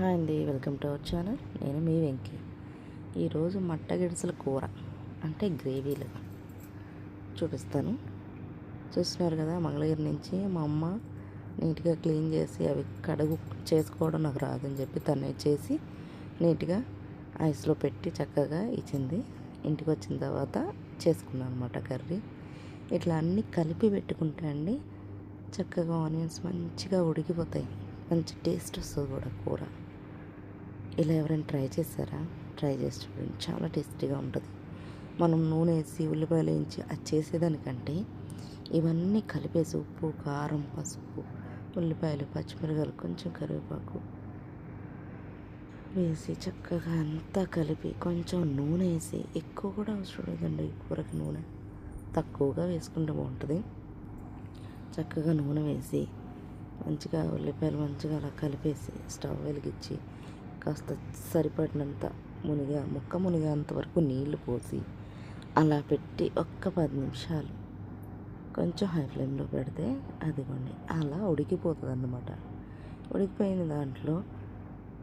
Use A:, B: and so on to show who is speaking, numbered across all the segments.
A: Hi అండి welcome to our channel. నేను మీ వెంకి. ఈరోజు మట్టగిడిసల కూర అంటే గ్రేవీలు. చూపిస్తాను. చూస్తున్నారు కదా మంగళగిరి నుంచి మా అమ్మ నీట్గా క్లీన్ చేసి అవి కడుగు చేసుకోవడం నాకు రాదని చెప్పి తనే చేసి నీట్గా ఐస్లో పెట్టి చక్కగా ఇచ్చింది. ఇంటికి వచ్చిన తర్వాత చేసుకున్నాను అనమాట కర్రీ. ఇట్లా అన్నీ కలిపి పెట్టుకుంటే అండి చక్కగా ఆనియన్స్ మంచిగా ఉడికిపోతాయి. మంచి టేస్ట్ వస్తుంది కూడా కూర. ఇలా ఎవరైనా ట్రై చేశారా? ట్రై చేసి చూడండి. చాలా టేస్టీగా ఉంటుంది. మనం నూనె వేసి ఉల్లిపాయలు వేయించి అది చేసేదానికంటే ఇవన్నీ కలిపేసి ఉప్పు కారం పసుపు ఉల్లిపాయలు పచ్చిమిరకాయలు కొంచెం కరివేపాకు వేసి చక్కగా అంతా కలిపి కొంచెం నూనె వేసి ఎక్కువ కూడా అవసరం లేదండి. కూరకి నూనె తక్కువగా వేసుకుంటే బాగుంటుంది. చక్కగా నూనె వేసి మంచిగా ఉల్లిపాయలు మంచిగా అలా కలిపేసి స్టవ్ వెలిగించి కాస్త సరిపడినంత మునిగా ముక్క మునిగేంత వరకు నీళ్ళు పోసి అలా పెట్టి ఒక్క పది నిమిషాలు కొంచెం హై ఫ్లేమ్లో పెడితే అదిగోండి. అలా ఉడికిపోతుంది అన్నమాట ఉడికిపోయిన దాంట్లో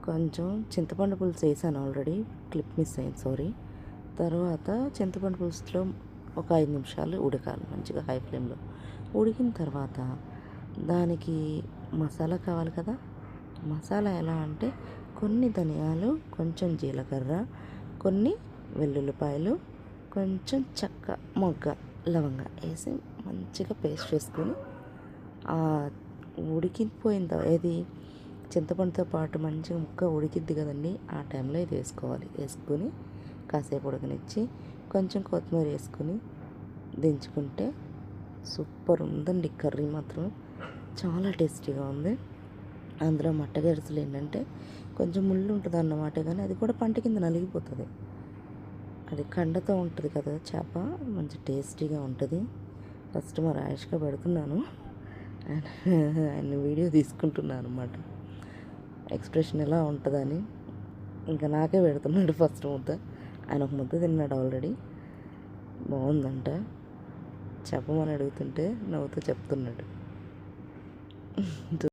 A: కొంచెం చింతపండు పులుసు వేసాను ఆల్రెడీ క్లిప్ మిస్ అయింది సారీ తర్వాత చింతపండు పులుసులో ఒక ఐదు నిమిషాలు ఉడకాలి మంచిగా హై ఫ్లేమ్లో ఉడికిన తర్వాత దానికి మసాలా కావాలి కదా? మసాలా ఎలా అంటే కొన్ని ధనియాలు కొంచెం జీలకర్ర కొన్ని వెల్లుల్లిపాయలు కొంచెం చెక్క మొగ్గ లవంగ వేసి మంచిగా పేస్ట్ చేసుకొని ఉడికిపోయింది? ఏది? చింతపండుతో పాటు మంచిగా ముక్క ఉడికిద్ది కదండి. ఆ టైంలో ఇది వేసుకోవాలి. వేసుకొని కాసేపు ఉడకనిచ్చి కొంచెం కొత్తిమీర వేసుకొని దించుకుంటే సూపర్ ఉందండి. కర్రీ మాత్రం చాలా టేస్టీగా ఉంది. అందులో మట్టగెరసలు ఏంటంటే కొంచెం ముళ్ళు ఉంటుంది అన్నమాట కానీ అది కూడా పంట కింద నలిగిపోతుంది. అది కండతో ఉంటుంది కదా చేప మంచి టేస్టీగా ఉంటుంది. ఫస్ట్ మా రాయేష్గా పెడుతున్నాను. ఆయన ఆయన వీడియో తీసుకుంటున్నాను అనమాట ఎక్స్ప్రెషన్ ఎలా ఉంటుందని. ఇంకా నాకే పెడుతున్నాడు ఫస్ట్ ముద్ద. ఆయన ఒక ముద్ద తిన్నాడు ఆల్రెడీ. బాగుందంట. చెప్పమని అడుగుతుంటే నవ్వుతూ చెప్తున్నాడు.